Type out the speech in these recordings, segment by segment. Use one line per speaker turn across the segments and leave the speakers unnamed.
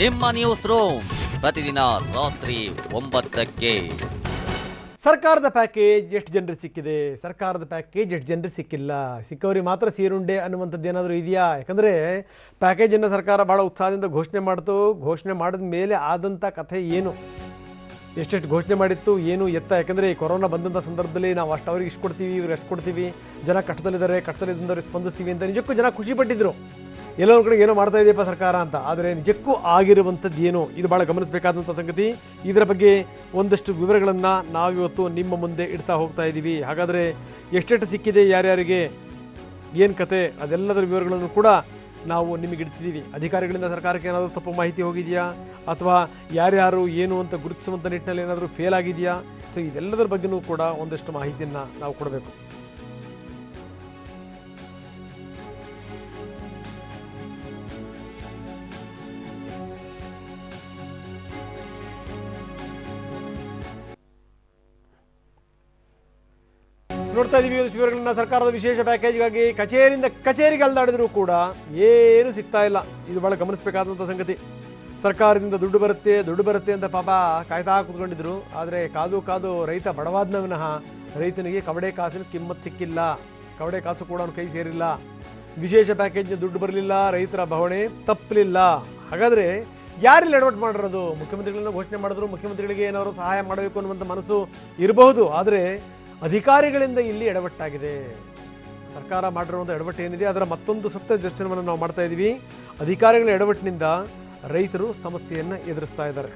ನಿಮ್ಮ news room ಪ್ರತಿದಿನ ರಾತ್ರಿ ಒಂಬತ್ತಕ್ಕೆ.
ಸರ್ಕಾರದ ಪ್ಯಾಕೇಜ್ ಎಷ್ಟು ಜನರಿಗೆ ಸಿಕ್ಕಿದೆ? ಸರ್ಕಾರದ ಪ್ಯಾಕೇಜ್ ಎಷ್ಟು ಜನರಿಗೆ ಸಿಕ್ಕಿಲ್ಲ? ಸಿಕ್ಕವರಿಗೆ ಮಾತ್ರ ಸೀರುಂಡೆ ಅನ್ನುವಂಥದ್ದು ಏನಾದರೂ ಇದೆಯಾ? ಯಾಕಂದರೆ ಪ್ಯಾಕೇಜನ್ನು ಸರ್ಕಾರ ಭಾಳ ಉತ್ಸಾಹದಿಂದ ಘೋಷಣೆ ಮಾಡ್ತು. ಘೋಷಣೆ ಮಾಡಿದ ಮೇಲೆ ಆದಂಥ ಕಥೆ ಏನು? ಎಷ್ಟೆಷ್ಟು ಘೋಷಣೆ ಮಾಡಿತ್ತು? ಏನು ಎತ್ತ? ಯಾಕಂದರೆ ಈ ಕೊರೋನಾ ಬಂದಂಥ ಸಂದರ್ಭದಲ್ಲಿ ನಾವು ಅಷ್ಟು ಅವ್ರಿಗೆ ಇಷ್ಟು ಕೊಡ್ತೀವಿ ಇವ್ರಿಗೆ ಅಷ್ಟು ಕೊಡ್ತೀವಿ. ಜನ ಕಷ್ಟದಲ್ಲಿದ್ದಾರೆ ಕಷ್ಟದಲ್ಲಿದ್ದವ್ರಿಗೆ ಸ್ಪಂದಿಸ್ತೀವಿ ಅಂತ ನಿಜಕ್ಕೂ ಜನ ಖುಷಿ ಪಟ್ಟಿದ್ರು. ಎಲ್ಲೋ ಕಡೆ ಏನೋ ಮಾಡ್ತಾ ಇದೆಯಪ್ಪ ಸರ್ಕಾರ ಅಂತ. ಆದರೆ ನಿಜಕ್ಕೂ ಆಗಿರುವಂಥದ್ದು ಏನು? ಇದು ಭಾಳ ಗಮನಿಸಬೇಕಾದಂಥ ಸಂಗತಿ. ಇದರ ಬಗ್ಗೆ ಒಂದಷ್ಟು ವಿವರಗಳನ್ನು ನಾವಿವತ್ತು ನಿಮ್ಮ ಮುಂದೆ ಇಡ್ತಾ ಹೋಗ್ತಾ ಇದ್ದೀವಿ. ಹಾಗಾದರೆ ಎಷ್ಟೆಷ್ಟು ಸಿಕ್ಕಿದೆ, ಯಾರ್ಯಾರಿಗೆ, ಏನು ಕತೆ, ಅದೆಲ್ಲದರ ವಿವರಗಳನ್ನು ಕೂಡ ನಾವು ನಿಮಗೆ ಇಡ್ತಿದ್ದೀವಿ. ಅಧಿಕಾರಿಗಳಿಂದ ಸರ್ಕಾರಕ್ಕೆ ಏನಾದರೂ ತಪ್ಪು ಮಾಹಿತಿ ಹೋಗಿದೆಯಾ? ಅಥವಾ ಯಾರ್ಯಾರು, ಏನು ಅಂತ ಗುರುತಿಸುವಂಥ ನಿಟ್ಟಿನಲ್ಲಿ ಏನಾದರೂ ಫೇಲ್ ಆಗಿದೆಯಾ? ಸೊ ಇದೆಲ್ಲದರ ಬಗ್ಗೆನೂ ಕೂಡ ಒಂದಷ್ಟು ಮಾಹಿತಿಯನ್ನು ನಾವು ಕೊಡಬೇಕು. ನೋಡ್ತಾ ವಿವರಗಳನ್ನ. ಸರ್ಕಾರದ ವಿಶೇಷ ಪ್ಯಾಕೇಜ್ಗಾಗಿ ಕಚೇರಿಯಿಂದ ಕಚೇರಿಗೆ ಅಲ್ದಾಡಿದ್ರು ಕೂಡ ಏನು ಸಿಗ್ತಾ ಇಲ್ಲ. ಇದು ಬಹಳ ಗಮನಿಸಬೇಕಾದಂತ ಸಂಗತಿ. ಸರ್ಕಾರದಿಂದ ದುಡ್ಡು ಬರುತ್ತೆ ದುಡ್ಡು ಬರುತ್ತೆ ಅಂತ ಪಾಪ ಕಾಯ್ತಾ ಕುತ್ಕೊಂಡಿದ್ರು. ಆದರೆ ಕಾದು ಕಾದು ರೈತ ಬಡವಾದ್ನ ವಿನಃ ರೈತನಿಗೆ ಕವಡೆ ಕಾಸಿನ ಕಿಮ್ಮತ್ ಸಿಕ್ಕಿಲ್ಲ. ಕವಡೆ ಕಾಸು ಕೂಡ ಅವನು ಕೈ ಸೇರಿಲ್ಲ. ವಿಶೇಷ ಪ್ಯಾಕೇಜ್ನ ದುಡ್ಡು ಬರಲಿಲ್ಲ, ರೈತರ ಬವಣೆ ತಪ್ಪಲಿಲ್ಲ. ಹಾಗಾದ್ರೆ ಯಾರಿಲ್ಲಿ ಎಡವಟ್ ಮಾಡಿರೋದು? ಮುಖ್ಯಮಂತ್ರಿಗಳನ್ನ ಘೋಷಣೆ ಮಾಡಿದ್ರು, ಮುಖ್ಯಮಂತ್ರಿಗಳಿಗೆ ಏನಾದರೂ ಸಹಾಯ ಮಾಡಬೇಕು ಅನ್ನುವಂಥ ಮನಸ್ಸು ಇರಬಹುದು. ಆದರೆ ಅಧಿಕಾರಿಗಳಿಂದ ಇಲ್ಲಿ ಎಡವಟ್ಟಾಗಿದೆ. ಸರ್ಕಾರ ಮಾಡಿರುವಂಥ ಎಡವಟ್ಟು ಏನಿದೆ, ಅದರ ಮತ್ತೊಂದು ಸತ್ಯ ದರ್ಶನವನ್ನು ನಾವು ಮಾಡ್ತಾ ಇದ್ದೀವಿ ಅಧಿಕಾರಿಗಳ ಎಡವಟ್ಟಿನಿಂದ ರೈತರು ಸಮಸ್ಯೆಯನ್ನು ಎದುರಿಸ್ತಾ ಇದ್ದಾರೆ.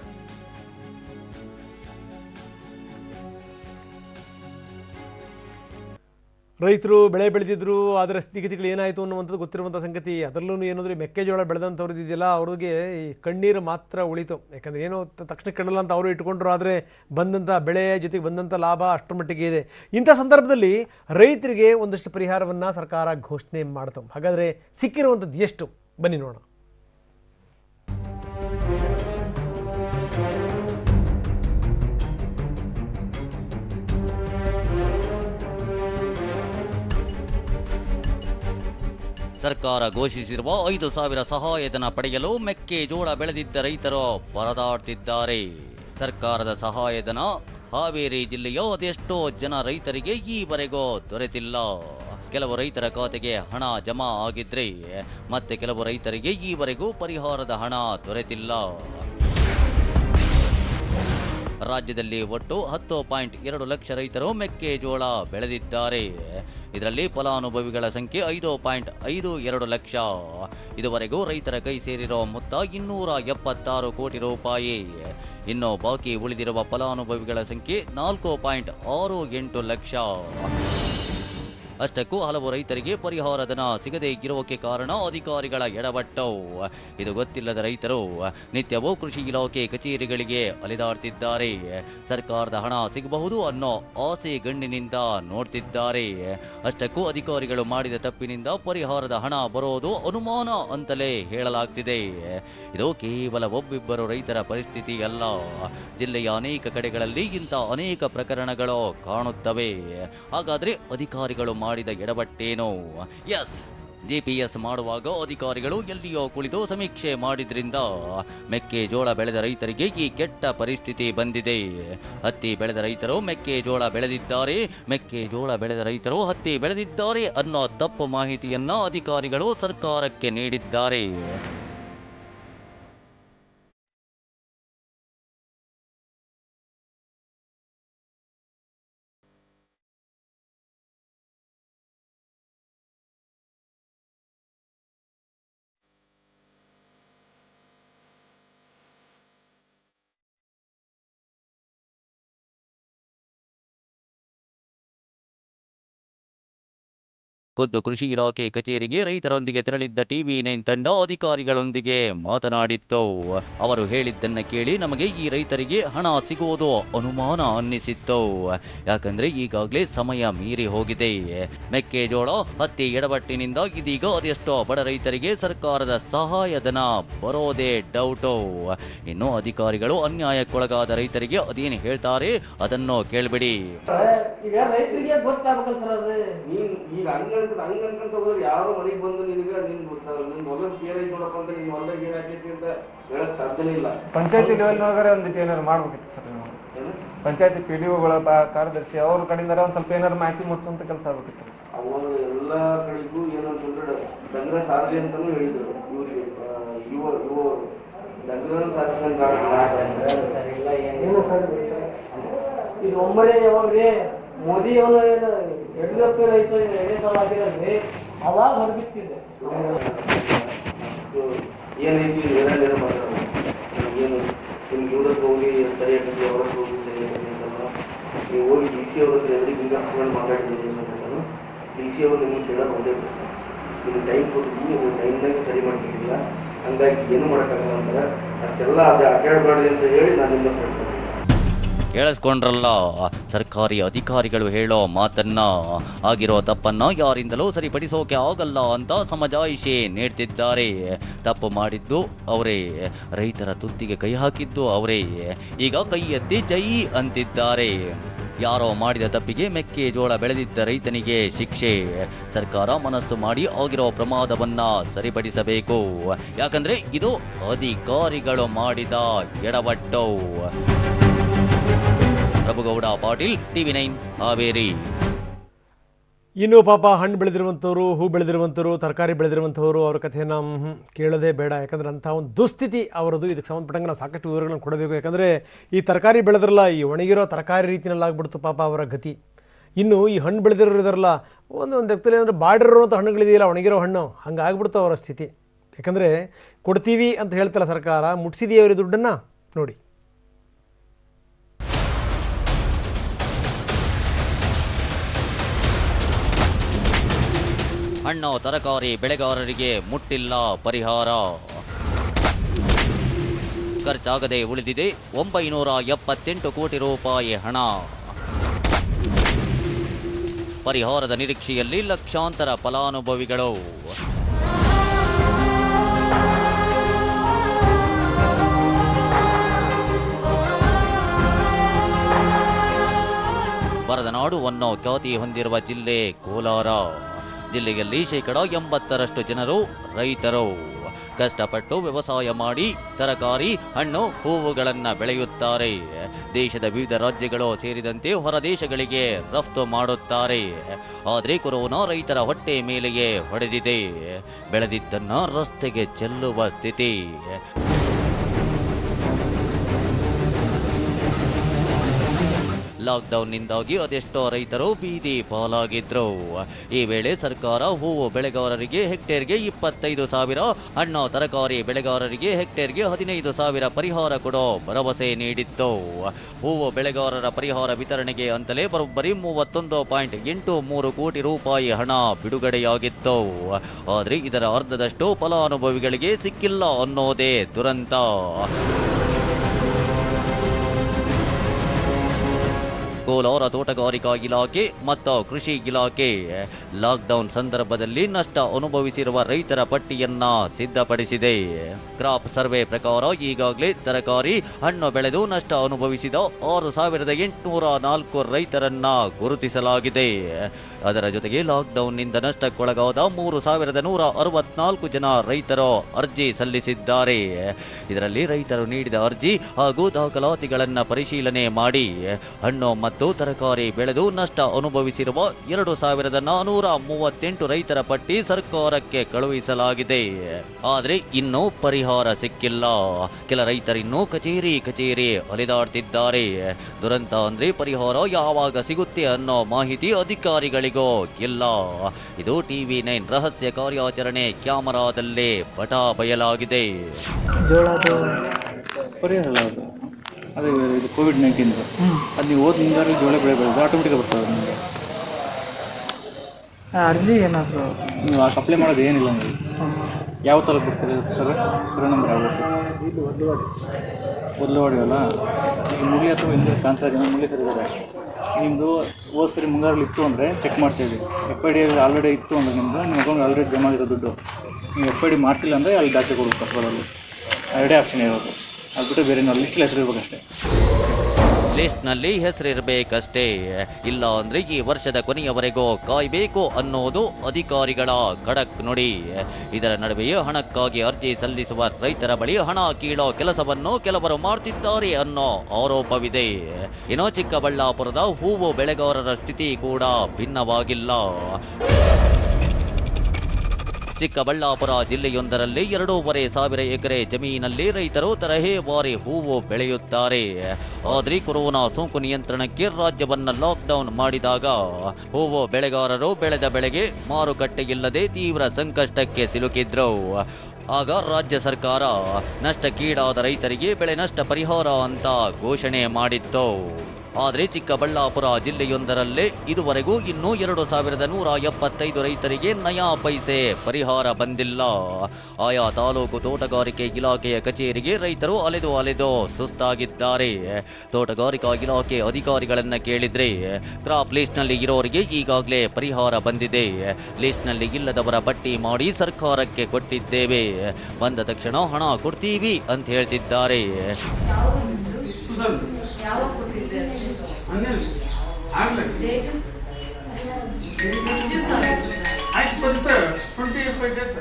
ರೈತರು ಬೆಳೆ ಬೆಳೆದಿದ್ರು ಅದರ ಸ್ಥಿತಿಗತಿಗಳು ಏನಾಯಿತು ಅನ್ನುವಂಥದ್ದು ಗೊತ್ತಿರುವಂಥ ಸಂಗತಿ. ಅದರಲ್ಲೂ ಏನಂದ್ರೆ ಮೆಕ್ಕೆಜೋಳ ಬೆಳೆದಂಥವ್ರದ್ದು ಇದೆಯಲ್ಲ, ಅವ್ರಿಗೆ ಈ ಕಣ್ಣೀರು ಮಾತ್ರ ಉಳಿತು. ಯಾಕಂದರೆ ಏನೋ ತಕ್ಷಣ ಕಣ್ಣಲ್ಲ ಅಂತ ಅವರು ಇಟ್ಕೊಂಡ್ರು, ಆದರೆ ಬಂದಂಥ ಬೆಳೆ ಜೊತೆಗೆ ಬಂದಂಥ ಲಾಭ ಅಷ್ಟರ ಮಟ್ಟಿಗೆ ಇದೆ. ಇಂಥ ಸಂದರ್ಭದಲ್ಲಿ ರೈತರಿಗೆ ಒಂದಷ್ಟು ಪರಿಹಾರವನ್ನು ಸರ್ಕಾರ ಘೋಷಣೆ ಮಾಡ್ತು. ಹಾಗಾದರೆ ಸಿಕ್ಕಿರುವಂಥದ್ದು ಎಷ್ಟು? ಬನ್ನಿ ನೋಡೋಣ.
ಸರ್ಕಾರ ಘೋಷಿಸಿರುವ ಐದು ಸಾವಿರ ಸಹಾಯಧನ ಪಡೆಯಲು ಮೆಕ್ಕೆಜೋಳ ಬೆಳೆದಿದ್ದ ರೈತರು ಪರದಾಡ್ತಿದ್ದಾರೆ. ಸರ್ಕಾರದ ಸಹಾಯಧನ ಹಾವೇರಿ ಜಿಲ್ಲೆಯ ಅದೆಷ್ಟೋ ಜನ ರೈತರಿಗೆ ಈವರೆಗೂ ದೊರೆತಿಲ್ಲ. ಕೆಲವು ರೈತರ ಖಾತೆಗೆ ಹಣ ಜಮಾ ಆಗಿದ್ರೆ ಮತ್ತೆ ಕೆಲವು ರೈತರಿಗೆ ಈವರೆಗೂ ಪರಿಹಾರದ ಹಣ ದೊರೆತಿಲ್ಲ. ರಾಜ್ಯದಲ್ಲಿ ಒಟ್ಟು ಹತ್ತು ಪಾಯಿಂಟ್ ಎರಡು ಲಕ್ಷ ರೈತರು ಮೆಕ್ಕೆಜೋಳ ಬೆಳೆದಿದ್ದಾರೆ. ಇದರಲ್ಲಿ ಫಲಾನುಭವಿಗಳ ಸಂಖ್ಯೆ ಐದು ಪಾಯಿಂಟ್ ಐದು ಎರಡು ಲಕ್ಷ. ಇದುವರೆಗೂ ರೈತರ ಕೈ ಸೇರಿರುವ ಮೊತ್ತ ಇನ್ನೂರ ಎಪ್ಪತ್ತಾರು ಕೋಟಿ ರೂಪಾಯಿ. ಇನ್ನು ಬಾಕಿ ಉಳಿದಿರುವ ಫಲಾನುಭವಿಗಳ ಸಂಖ್ಯೆ ನಾಲ್ಕು ಪಾಯಿಂಟ್ ಆರು ಎಂಟು ಲಕ್ಷ. ಅಷ್ಟಕ್ಕೂ ಹಲವು ರೈತರಿಗೆ ಪರಿಹಾರ ಧನ ಸಿಗದೇ ಇರುವಕ್ಕೆ ಕಾರಣ ಅಧಿಕಾರಿಗಳ ಎಡವಟ್ಟವು ಇದು ಗೊತ್ತಿಲ್ಲದ ರೈತರು ನಿತ್ಯವೂ ಕೃಷಿ ಇಲಾಖೆ ಕಚೇರಿಗಳಿಗೆ ಅಲೆದಾಡ್ತಿದ್ದಾರೆ. ಸರ್ಕಾರದ ಹಣ ಸಿಗಬಹುದು ಅನ್ನೋ ಆಸೆ ಗಣ್ಣಿನಿಂದ ನೋಡ್ತಿದ್ದಾರೆ. ಅಷ್ಟಕ್ಕೂ ಅಧಿಕಾರಿಗಳು ಮಾಡಿದ ತಪ್ಪಿನಿಂದ ಪರಿಹಾರದ ಹಣ ಬರೋದು ಅನುಮಾನ ಅಂತಲೇ ಹೇಳಲಾಗ್ತಿದೆ. ಇದು ಕೇವಲ ಒಬ್ಬಿಬ್ಬರು ರೈತರ ಪರಿಸ್ಥಿತಿ ಅಲ್ಲ. ಜಿಲ್ಲೆಯ ಅನೇಕ ಕಡೆಗಳಲ್ಲಿ ಇಂಥ ಅನೇಕ ಪ್ರಕರಣಗಳು ಕಾಣುತ್ತವೆ. ಹಾಗಾದ್ರೆ ಅಧಿಕಾರಿಗಳು ಮಾಡಿದ ಎಡವಟ್ಟೇನೋ ಎಸ್ ಜಿಪಿಎಸ್ ಮಾಡುವಾಗ ಅಧಿಕಾರಿಗಳು ಎಲ್ಲಿಯೋ ಕುಳಿತು ಸಮೀಕ್ಷೆ ಮಾಡಿದ್ರಿಂದ ಮೆಕ್ಕೆಜೋಳ ಬೆಳೆದ ರೈತರಿಗೆ ಈ ಕೆಟ್ಟ ಪರಿಸ್ಥಿತಿ ಬಂದಿದೆ. ಹತ್ತಿ ಬೆಳೆದ ರೈತರು ಮೆಕ್ಕೆಜೋಳ ಬೆಳೆದಿದ್ದಾರೆ. ಮೆಕ್ಕೆಜೋಳ ಬೆಳೆದ ರೈತರು ಹತ್ತಿ ಬೆಳೆದಿದ್ದಾರೆ ಅನ್ನೋ ತಪ್ಪು ಮಾಹಿತಿಯನ್ನು ಅಧಿಕಾರಿಗಳು ಸರ್ಕಾರಕ್ಕೆ ನೀಡಿದ್ದಾರೆ. ಖುದ್ದು ಕೃಷಿ ಇಲಾಖೆ ಕಚೇರಿಗೆ ರೈತರೊಂದಿಗೆ ತೆರಳಿದ್ದ ಟಿವಿ ನೈನ್ ತಂಡ ಅಧಿಕಾರಿಗಳೊಂದಿಗೆ ಮಾತನಾಡಿತ್ತು. ಅವರು ಹೇಳಿದ್ದನ್ನ ಕೇಳಿ ನಮಗೆ ಈ ರೈತರಿಗೆ ಹಣ ಸಿಗುವುದು ಅನುಮಾನ ಅನ್ನಿಸಿತ್ತು. ಯಾಕಂದ್ರೆ ಈಗಾಗಲೇ ಸಮಯ ಮೀರಿ ಹೋಗಿದೆ. ಮೆಕ್ಕೆಜೋಳ ಹತ್ತಿ ಎಡವಟ್ಟಿನಿಂದ ಇದೀಗ ಅದೆಷ್ಟೋ ಬಡ ರೈತರಿಗೆ ಸರ್ಕಾರದ ಸಹಾಯಧನ ಬರೋದೇ ಡೌಟು. ಇನ್ನು ಅಧಿಕಾರಿಗಳು ಅನ್ಯಾಯಕ್ಕೊಳಗಾದ ರೈತರಿಗೆ ಅದೇನು ಹೇಳ್ತಾರೆ ಅದನ್ನು ಕೇಳ್ಬಿಡಿ.
ಅನ್ಕೊಂತ ಹಂಗ ಅನ್ಕೊಂತ ಹೋದ್ರೆ ಯಾರು ಮನೆಗೆ ಬಂದು ನಿನಗೆ ನಿನ್ ನಿನ್ ಹೊಲದ ಐತಿ ನೋಡಪ್ಪ ಅಂತ ನಿನ್ ಹೊಲದಾಗ ಏನ್ ಹಾಕೈತಿ ಅಂತ ಹೇಳಕ್ ಸಾಧ್ಯನೇ ಇಲ್ಲ.
ಪಂಚಾಯತಿ ಲೆವೆಲ್ ಒಳಗಡೆ ಒಂದಿಟ್ಟು ಏನಾರು ಮಾಡ್ಬೇಕಿತ್ತು ಸರ್ ನೀವು?
ಏನು?
ಪಂಚಾಯತಿ ಪಿ ಡಿ ಒಗಳ ಕಾರ್ಯದರ್ಶಿ ಅವ್ರ ಕಡೆಯಿಂದ ಒಂದು ಸ್ವಲ್ಪ ಏನಾರು ಮಾಹಿತಿ ಮುಟ್ಸುವಂತ ಕೆಲಸ ಆಗ್ಬೇಕಿತ್ತು.
ಅವರು ಎಲ್ಲಾ ಕಡೆಗೂ ಏನಂತಂದ್ರೆ ಡಂಗ್ರ ಸಾರಲಿ ಅಂತಾನು ಹೇಳಿದ್ರು. ಇವ್ರಿಗೆ ಯುವ ಯುವ ಡಂಗ್ರ ಸರ್
ಇದು ಒಮ್ಮರೆ ಯಾವಾಗ್ರಿ ಮೋದಿ ಅವನು ಏನು ಯಡಿಯೂರಪ್ಪ ರೈತ ಎರಡನೇ ಸಲ ಆಗಿರಲ್ರಿ ಅವಾಗ ಹೊರಬಿಟ್ಟಿದ್ದೆ
ಏನೈತಿ ಏನೇನು ಮಾಡ್ತಾರೆ? ಏನು, ನಿಮ್ಗೆ ಇವ್ರದ್ದು ಹೋಗಿ ಸರಿಯಾಗಿ ಅವ್ರ ಹತ್ರ ಹೋಗಿ ಸರಿಯಾಗಿ ಅಂತಲ್ಲ? ನೀವು ಹೋಗಿ ಡಿ ಸಿ ಅವ್ರ ಹತ್ರ ಎದುರಿಗೆ ಹಿಂಗೆ ಹಚ್ಕೊಂಡು ಮಾತಾಡಿದ್ದೀನಿ ಅಂತಂದ್ರೆ ಡಿ ಸಿ ಅವರು ನಿಮ್ಗೆ ಕೇಳೋ ಒಂದೇ ನೀವು ಟೈಮ್ ಕೊಟ್ಟಿದ್ದೀನಿ ನೀವು ಟೈಮ್ನಾಗ ಸರಿ ಮಾಡ್ತಿದ್ದಿಲ್ಲ ಹಂಗಾಗಿ ಏನು ಮಾಡೋಕ್ಕಾಗಲ್ಲ ಅಂತಾರೆ. ಅಷ್ಟೆಲ್ಲ ಅದು ಅಡ್ಡಾಡಬಾರ್ದು ಅಂತ ಹೇಳಿ ನಾನು ನಿಮ್ಮ ಹೇಳ್ತೀನಿ.
ಕೇಳಿಸ್ಕೊಂಡ್ರಲ್ಲ? ಸರ್ಕಾರಿ ಅಧಿಕಾರಿಗಳು ಹೇಳೋ ಮಾತನ್ನ ಆಗಿರೋ ತಪ್ಪನ್ನ ಯಾರಿಂದಲೂ ಸರಿಪಡಿಸೋಕೆ ಆಗಲ್ಲ ಅಂತ ಸಮಜಾಯಿಷಿ ನೀಡ್ತಿದ್ದಾರೆ. ತಪ್ಪು ಮಾಡಿದ್ದು ಅವರೇ, ರೈತರ ತುತ್ತಿಗೆ ಕೈ ಹಾಕಿದ್ದು ಅವರೇ, ಈಗ ಕೈ ಎತ್ತಿ ಜೈ ಅಂತಿದ್ದಾರೆ. ಯಾರೋ ಮಾಡಿದ ತಪ್ಪಿಗೆ ಮೆಕ್ಕೆಜೋಳ ಬೆಳೆದಿದ್ದ ರೈತನಿಗೆ ಶಿಕ್ಷೆ, ಸರ್ಕಾರ ಮನಸ್ಸು ಮಾಡಿ ಆಗಿರೋ ಪ್ರಮಾದವನ್ನ ಸರಿಪಡಿಸಬೇಕು. ಯಾಕಂದ್ರೆ ಇದು ಅಧಿಕಾರಿಗಳು ಮಾಡಿದ ಎಡವಟ್ಟು. Prabhugowda Patil, TV nine, Haveri.
ಇನ್ನು ಪಾಪ ಹಣ್ಣು ಬೆಳೆದಿರುವಂಥವ್ರು, ಹೂ ಬೆಳೆದಿರುವಂಥವ್ರು, ತರಕಾರಿ ಬೆಳೆದಿರುವಂಥವ್ರು, ಅವ್ರ ಕಥೆಯನ್ನು ಕೇಳೋದೇ ಬೇಡ. ಯಾಕಂದ್ರೆ ಅಂಥ ಒಂದು ದುಸ್ಥಿತಿ ಅವರದು. ಇದಕ್ಕೆ ಸಂಬಂಧಪಟ್ಟಂಗೆ ನಾವು ಸಾಕಷ್ಟು ವಿವರಗಳನ್ನು ಕೊಡಬೇಕು. ಯಾಕಂದರೆ ಈ ತರಕಾರಿ ಬೆಳೆದ್ರಲ್ಲ, ಈ ಒಣಗಿರೋ ತರಕಾರಿ ರೀತಿಯಲ್ಲಿ ಆಗ್ಬಿಡ್ತು ಪಾಪ ಅವರ ಗತಿ. ಇನ್ನು ಈ ಹಣ್ಣು ಬೆಳೆದಿರೋರು ಇದರಲ್ಲ ಒಂದು ಒಂದು ಲೆಕ್ಕದಲ್ಲಿ ಅಂದರೆ ಬಾಡಿರೋಂಥ ಹಣ್ಣುಗಳಿದೆಯಲ್ಲ, ಒಣಗಿರೋ ಹಣ್ಣು. ಹಂಗೆ ಆಗ್ಬಿಡ್ತು ಅವರ ಸ್ಥಿತಿ. ಯಾಕಂದರೆ ಕೊಡ್ತೀವಿ ಅಂತ ಹೇಳ್ತಲ್ಲ ಸರ್ಕಾರ, ಮುಟ್ಸಿದೆಯಾ ಅವರ ದುಡ್ಡನ್ನು? ನೋಡಿ.
ಹಣ್ಣು ತರಕಾರಿ ಬೆಳೆಗಾರರಿಗೆ ಮುಟ್ಟಿಲ್ಲ ಪರಿಹಾರ. ಖರ್ಚಾಗದೆ ಉಳಿದಿದೆ. ಒಂಬೈನೂರ ಎಪ್ಪತ್ತೆಂಟು ಕೋಟಿ ರೂಪಾಯಿ ಹಣ. ಪರಿಹಾರದ ನಿರೀಕ್ಷೆಯಲ್ಲಿ ಲಕ್ಷಾಂತರ ಫಲಾನುಭವಿಗಳು. ಬರದನಾಡುವನ್ನು ಖ್ಯಾತಿ ಹೊಂದಿರುವ ಜಿಲ್ಲೆ ಕೋಲಾರ. ಜಿಲ್ಲೆಯಲ್ಲಿ ಶೇಕಡ ಎಂಬತ್ತರಷ್ಟು ಜನರು ರೈತರು. ಕಷ್ಟಪಟ್ಟು ವ್ಯವಸಾಯ ಮಾಡಿ ತರಕಾರಿ, ಹಣ್ಣು, ಹೂವುಗಳನ್ನು ಬೆಳೆಯುತ್ತಾರೆ. ದೇಶದ ವಿವಿಧ ರಾಜ್ಯಗಳು ಸೇರಿದಂತೆ ಹೊರ ದೇಶಗಳಿಗೆ ರಫ್ತು ಮಾಡುತ್ತಾರೆ. ಆದರೆ ಕೊರೋನಾ ರೈತರ ಹೊಟ್ಟೆ ಮೇಲೆಯೇ ಹೊಡೆದಿದೆ. ಬೆಳೆದಿದ್ದನ್ನು ರಸ್ತೆಗೆ ಚೆಲ್ಲುವ ಸ್ಥಿತಿ. ಲಾಕ್ಡೌನ್ನಿಂದಾಗಿ ಅದೆಷ್ಟೋ ರೈತರು ಬೀದಿ ಪಾಲಾಗಿದ್ರು. ಈ ವೇಳೆ ಸರ್ಕಾರ ಹೂವು ಬೆಳೆಗಾರರಿಗೆ ಹೆಕ್ಟೇರ್ಗೆ ಇಪ್ಪತ್ತೈದು ಸಾವಿರ, ಹಣ್ಣು ತರಕಾರಿ ಬೆಳೆಗಾರರಿಗೆ ಹೆಕ್ಟೇರ್ಗೆ ಹದಿನೈದು ಸಾವಿರ ಪರಿಹಾರ ಕೊಡೋ ಭರವಸೆ ನೀಡಿತ್ತು. ಹೂವು ಬೆಳೆಗಾರರ ಪರಿಹಾರ ವಿತರಣೆಗೆ ಅಂತಲೇ ಬರೋಬ್ಬರಿ ಮೂವತ್ತೊಂದು ಪಾಯಿಂಟ್ ಎಂಟು ಮೂರು ಕೋಟಿ ರೂಪಾಯಿ ಹಣ ಬಿಡುಗಡೆಯಾಗಿತ್ತು. ಆದರೆ ಇದರ ಅರ್ಧದಷ್ಟು ಫಲಾನುಭವಿಗಳಿಗೆ ಸಿಕ್ಕಿಲ್ಲ ಅನ್ನೋದೇ ದುರಂತ. ಕೋಲಾರ ತೋಟಗಾರಿಕಾ ಇಲಾಖೆ ಮತ್ತು ಕೃಷಿ ಇಲಾಖೆ. ಲಾಕ್ಡೌನ್ ಸಂದರ್ಭದಲ್ಲಿ ನಷ್ಟ ಅನುಭವಿಸಿರುವ ರೈತರ ಪಟ್ಟಿಯನ್ನ ಸಿದ್ಧಪಡಿಸಿದೆ. ಕ್ರಾಪ್ ಸರ್ವೆ ಪ್ರಕಾರ ಈಗಾಗಲೇ ತರಕಾರಿ, ಹಣ್ಣು ಬೆಳೆದು ನಷ್ಟ ಅನುಭವಿಸಿದ ಆರು ಸಾವಿರದ ಎಂಟುನೂರ ನಾಲ್ಕು ರೈತರನ್ನ ಗುರುತಿಸಲಾಗಿದೆ. ಅದರ ಜೊತೆಗೆ ಲಾಕ್ಡೌನ್ನಿಂದ ನಷ್ಟಕ್ಕೊಳಗಾದ ಮೂರು ಸಾವಿರದ ನೂರ ಅರವತ್ನಾಲ್ಕು ಜನ ರೈತರು ಅರ್ಜಿ ಸಲ್ಲಿಸಿದ್ದಾರೆ. ಇದರಲ್ಲಿ ರೈತರು ನೀಡಿದ ಅರ್ಜಿ ಹಾಗೂ ದಾಖಲಾತಿಗಳನ್ನು ಪರಿಶೀಲನೆ ಮಾಡಿ. ಹಣ್ಣು ಮತ್ತು ತರಕಾರಿ ಬೆಳೆದು ನಷ್ಟ ಅನುಭವಿಸಿರುವ ಎರಡು ಸಾವಿರದ ನಾನೂರ ಮೂವತ್ತೆಂಟು ರೈತರ ಪಟ್ಟಿ ಸರ್ಕಾರಕ್ಕೆ ಕಳುಹಿಸಲಾಗಿದೆ. ಆದರೆ ಇನ್ನೂ ಪರಿಹಾರ ಸಿಕ್ಕಿಲ್ಲ. ಕೆಲ ರೈತರಿನ್ನೂ ಕಚೇರಿ ಕಚೇರಿ ಅಲೆದಾಡ್ತಿದ್ದಾರೆ. ದುರಂತ ಅಂದ್ರೆ ಪರಿಹಾರ ಯಾವಾಗ ಸಿಗುತ್ತೆ ಅನ್ನೋ ಮಾಹಿತಿ ಅಧಿಕಾರಿಗಳಿಗೂ ಇಲ್ಲ. ಇದು ಟಿವಿ ನೈನ್ ರಹಸ್ಯ ಕಾರ್ಯಾಚರಣೆ ಕ್ಯಾಮರಾದಲ್ಲೇ ಪಟ ಬಯಲಾಗಿದೆ.
ಅದು? ಕೋವಿಡ್ ನೈನ್ಟೀನ್ದು ಅಲ್ಲಿ ನೀವು ಹೋದ ಜೋಳ ಬೆಳೆ ಬೆಳೆದು ಆಟೋಮೆಟಿಕ್ ಬರ್ತದೆ ನಿಮಗೆ.
ಅರ್ಜಿ ಏನಾದರೂ?
ನೀವು ಆ ಅಪ್ಲೈ ಮಾಡೋದು ಏನಿಲ್ಲ ನೀವು. ಯಾವ ಥರ ಬರ್ತದೆ ಸರ್? ಸರ್ ನಂಬರ್ ಯಾವುದು? ಒದ್ಲವಾಡಿ ಅಲ್ಲ? ಈಗ ಮುಗಿ ಅಥವಾ ಹಿಂದೆ ಕಾಂತರ ಜನ ಮುಗಿ ಸರ್ ನಿಮ್ಮದು ಹೋದ ಸರಿ ಮುಂಗಾರಲ್ಲಿ ಇತ್ತು ಅಂದರೆ ಚೆಕ್ ಮಾಡಿಸಿದ್ವಿ ಎಫ್ ಐ ಡಿ ಆಲ್ರೆಡಿ ಇತ್ತು ಅಂದರೆ ನಿಮ್ಮದು ನಿಮ್ಮ ಅಕೌಂಟ್ ಆಲ್ರೆಡಿ ಜಮಾ ಆಗಿರೋ ದುಡ್ಡು. ನೀವು ಎಫ್ ಐ ಡಿ ಮಾಡಿಸಿಲ್ಲ ಅಂದರೆ ಅಲ್ಲಿ ದಾಖಲೆ ಕೊಡಬೇಕು ಅಲ್ಲಿ ಎರಡೇ ಆಪ್ಷನ್ ಇರೋದು. ಅದು ಬಿಟ್ಟು ಬೇರೆ ನಾವು ಲಿಸ್ಟಲ್ಲಿ ಹೆಸರು ಇರ್ಬೇಕಷ್ಟೇ
ಲಿಸ್ಟ್ನಲ್ಲಿ ಹೆಸರಿರಬೇಕಷ್ಟೇ. ಇಲ್ಲ ಅಂದ್ರೆ ಈ ವರ್ಷದ ಕೊನೆಯವರೆಗೂ ಕಾಯ್ಬೇಕು ಅನ್ನೋದು ಅಧಿಕಾರಿಗಳ ಖಡಕ್ ನುಡಿ. ಇದರ ನಡುವೆಯೇ ಹಣಕ್ಕಾಗಿ ಅರ್ಜಿ ಸಲ್ಲಿಸುವ ರೈತರ ಬಳಿ ಹಣ ಕೀಳೋ ಕೆಲಸವನ್ನು ಕೆಲವರು ಮಾಡ್ತಿದ್ದಾರೆ ಅನ್ನೋ ಆರೋಪವಿದೆ. ಇನ್ನು ಚಿಕ್ಕಬಳ್ಳಾಪುರದ ಹೂವು ಬೆಳೆಗಾರರ ಸ್ಥಿತಿ ಕೂಡ ಭಿನ್ನವಾಗಿಲ್ಲ. ಚಿಕ್ಕಬಳ್ಳಾಪುರ ಜಿಲ್ಲೆಯೊಂದರಲ್ಲಿ ಎರಡೂವರೆ ಸಾವಿರ ಎಕರೆ ಜಮೀನಲ್ಲಿ ರೈತರು ತರಹೇವಾರಿ ಹೂವು ಬೆಳೆಯುತ್ತಾರೆ. ಆದರೆ ಕೊರೋನಾ ಸೋಂಕು ನಿಯಂತ್ರಣಕ್ಕೆ ರಾಜ್ಯವನ್ನು ಲಾಕ್ಡೌನ್ ಮಾಡಿದಾಗ ಹೂವು ಬೆಳೆಗಾರರು ಬೆಳೆದ ಬೆಳೆಗೆ ಮಾರುಕಟ್ಟೆಯಿಲ್ಲದೆ ತೀವ್ರ ಸಂಕಷ್ಟಕ್ಕೆ ಸಿಲುಕಿದ್ರು. ಆಗ ರಾಜ್ಯ ಸರ್ಕಾರ ನಷ್ಟಕ್ಕೀಡಾದ ರೈತರಿಗೆ ಬೆಳೆ ನಷ್ಟ ಪರಿಹಾರ ಅಂತ ಘೋಷಣೆ ಮಾಡಿತ್ತು. ಆದರೆ ಚಿಕ್ಕಬಳ್ಳಾಪುರ ಜಿಲ್ಲೆಯೊಂದರಲ್ಲೇ ಇದುವರೆಗೂ ಇನ್ನೂ ಎರಡು ಸಾವಿರದ ನೂರ ಎಪ್ಪತ್ತೈದು ರೈತರಿಗೆ ನಯಾ ಪೈಸೆ ಪರಿಹಾರ ಬಂದಿಲ್ಲ. ಆಯಾ ತಾಲೂಕು ತೋಟಗಾರಿಕೆ ಇಲಾಖೆಯ ಕಚೇರಿಗೆ ರೈತರು ಅಲೆದು ಅಲೆದು ಸುಸ್ತಾಗಿದ್ದಾರೆ. ತೋಟಗಾರಿಕಾ ಇಲಾಖೆ ಅಧಿಕಾರಿಗಳನ್ನು ಕೇಳಿದ್ರೆ ಕ್ರಾಪ್ ಲಿಸ್ಟ್ನಲ್ಲಿ ಇರೋರಿಗೆ ಈಗಾಗಲೇ ಪರಿಹಾರ ಬಂದಿದೆ. ಲಿಸ್ಟ್ನಲ್ಲಿ ಇಲ್ಲದವರ ಪಟ್ಟಿ ಮಾಡಿ ಸರ್ಕಾರಕ್ಕೆ ಕೊಟ್ಟಿದ್ದೇವೆ. ಬಂದ ತಕ್ಷಣ ಹಣ ಕೊಡ್ತೀವಿ ಅಂತ ಹೇಳ್ತಿದ್ದಾರೆ
ಯಾವಾಗ ಕೊಟ್ಟಿದ್ದೆ ಡೇಟ್ ಎಷ್ಟು ದಿವಸ
ಆಯ್ತು? ಸರ್ ಟ್ವೆಂಟಿ ಫೈವ್ ಡೇಸ್